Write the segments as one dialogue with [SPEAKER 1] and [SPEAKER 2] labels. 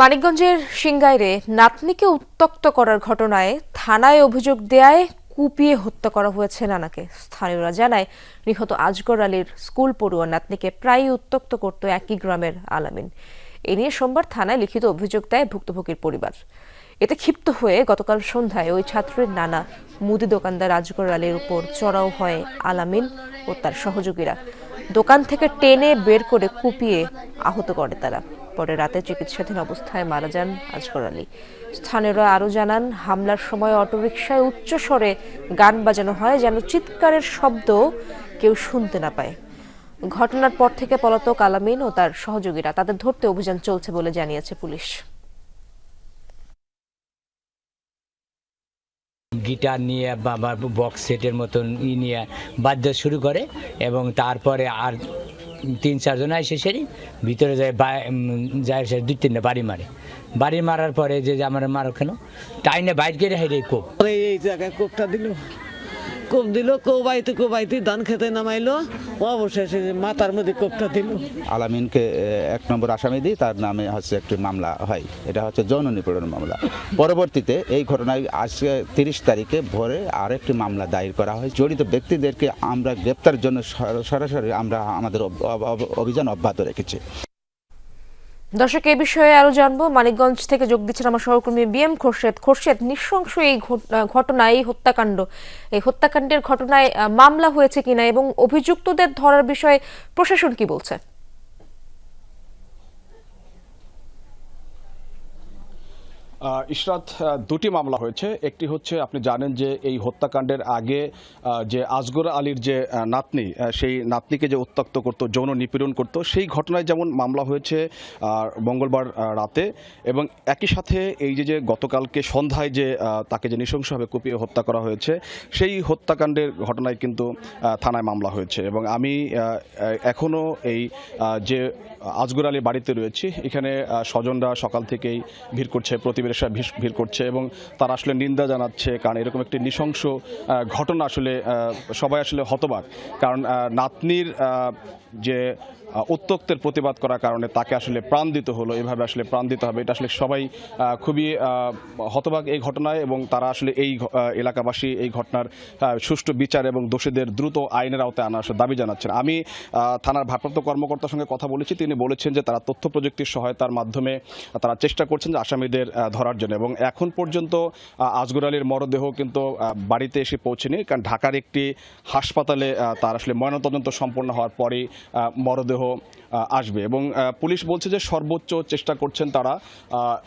[SPEAKER 1] মানিকগঞ্জের সিংগাইরে নাতনিকে উত্তক্ত করার ঘটনায় থানায় অভিযোগ দেয়ায় কুপিয়ে হত্যা করা হয়েছে নানাকে। স্থানীয়রা জানায়, নিহত আজগর আলীর স্কুল পড়ুয়া নাতনিকে প্রায়ই উত্তক্ত করত একই গ্রামের আলামিন। এ নিয়ে সোমবার থানায় লিখিত অভিযোগ দেয় ভুক্তভোগীর পরিবার। এতে ক্ষিপ্ত হয়ে গতকাল সন্ধ্যায় ওই ছাত্রের নানা, মুদি দোকানদার আজগর আলীর উপর চড়াও হয় আলামিন ও তার সহযোগীরা। দোকান থেকে টেনে বের করে কুপিয়ে আহত করে তারা। পরে রাতে চিকিৎসাধীন অবস্থায় মারা যান আজগর আলী। স্থানীয়রা আরও জানান, হামলার সময় অটোরিকশায় উচ্চ স্বরে গান বাজানো হয় যেন চিৎকারের শব্দ কেউ শুনতে না পায়। ঘটনার পর থেকে পলাতক আলামিন ও তার সহযোগীরা তাদের ধরতে অভিযান চলছে বলে জানিয়েছে পুলিশ।
[SPEAKER 2] গিটার নিয়ে বা বক্স সেটের মতন ই নিয়ে বাদ্য শুরু করে এবং তারপরে আর তিন চারজন আসে সেরি, ভিতরে যায় যায় সে দুই তিনটা বাড়ি মারে। বাড়ি মারার পরে যে যে আমার মারো কেন টাইনে বাইর করে হেরে কোপ।
[SPEAKER 3] এই জায়গায় কোপটা দিল। কোপ দিল, কোবাইতে কোবাইতে ধান খেতে নামাইলো। অবশেষে মাথার মধ্যে কোপটা দিল।
[SPEAKER 4] আলামিনকে এক নম্বর আসামি দিই তার নামে হচ্ছে একটি মামলা হয়। এটা হচ্ছে যৌন নিপীড়ন মামলা। পরবর্তীতে এই ঘটনায় আজকে তিরিশ তারিখে ভোরে আরেকটি মামলা দায়ের করা হয়। জড়িত ব্যক্তিদেরকে আমরা গ্রেপ্তারের জন্য সর- সরাসরি আমরা আমাদের অভিযান অব্যাহত রেখেছি।
[SPEAKER 1] দর্শক, এ বিষয়ে আরও জানব। মানিকগঞ্জ থেকে যোগ দিচ্ছেন আমার সহকর্মী বি এম খোরশেদ। খোরশেদ, নিঃশংস এই ঘট- ঘটনা এই হত্যাকাণ্ড, এই হত্যাকাণ্ডের ঘটনায় মামলা হয়েছে কিনা এবং অভিযুক্তদের ধরার বিষয়ে প্রশাসন কি বলছে?
[SPEAKER 5] ইশরাত দুটি মামলা হয়েছে। একটি হচ্ছে আপনি জানেন যে এই হত্যাকাণ্ডের আগে যে আজগর আলীর যে নাতনি সেই নাতনিকে যে উত্তক্ত করতো যৌন নিপীড়ন করতো সেই ঘটনায় যেমন মামলা হয়েছে মঙ্গলবার রাতে এবং একই সাথে এই যে যে গতকালকে সন্ধ্যায় যে তাকে যে নৃশংসভাবে কুপিয়ে হত্যা করা হয়েছে সেই হত্যাকাণ্ডের ঘটনায় কিন্তু থানায় মামলা হয়েছে। এবং আমি আহ, এই যে আজগর আলী বাড়িতে রয়েছি এখানে স্বজনরা সকাল থেকেই ভিড় করছে প্রতিবেশীরা ভিড়- ভিড় করছে এবং তারা আসলে নিন্দা জানাচ্ছে, কারণ এরকম একটি নৃশংস ঘটনা আসলে সবাই আসলে হতবাক। কারণ নাতনির যে উত্তক্তের প্রতিবাদ করার কারণে তাকে আসলে প্রাণ দিতে হলো, এভাবে আসলে প্রাণ দিতে হবে। এটা আসলে সবাই খুবই হতবাক এই ঘটনায় এবং তারা আসলে এই এলাকাবাসী এই ঘটনার সুষ্ঠু বিচার এবং দোষীদের দ্রুত আইনের আওতায় আনার দাবি জানাচ্ছেন। আমি থানার ভারপ্রাপ্ত কর্মকর্তার সঙ্গে কথা বলেছি। তিনি বলেছেন যে তারা তথ্য প্রযুক্তির সহায়তার মাধ্যমে তারা চেষ্টা করছেন যে আসামিদের ধরার জন্য এবং এখন পর্যন্ত আজগর আলীর মরদেহ কিন্তু বাড়িতে এসে পৌঁছেনি। কারণ ঢাকার একটি হাসপাতালে তার আসলে ময়নাতদন্ত সম্পন্ন হওয়ার পরেই মরদেহ আহ, আসবে এবং পুলিশ বলছে যে সর্বোচ্চ চেষ্টা করছেন তারা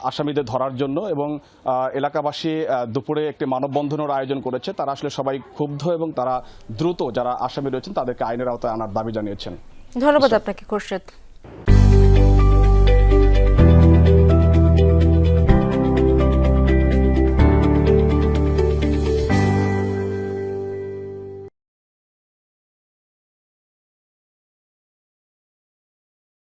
[SPEAKER 5] আসামিদের ধরার জন্য এবং এলাকাবাসী দুপুরে একটি মানববন্ধনের আয়োজন করেছে। তারা আসলে সবাই ক্ষুব্ধ এবং তারা দ্রুত যারা আসামি রয়েছেন তাদেরকে আইনের আওতায় আনার দাবি জানিয়েছেন।
[SPEAKER 1] ধন্যবাদ আপনাকে খোরশেদ।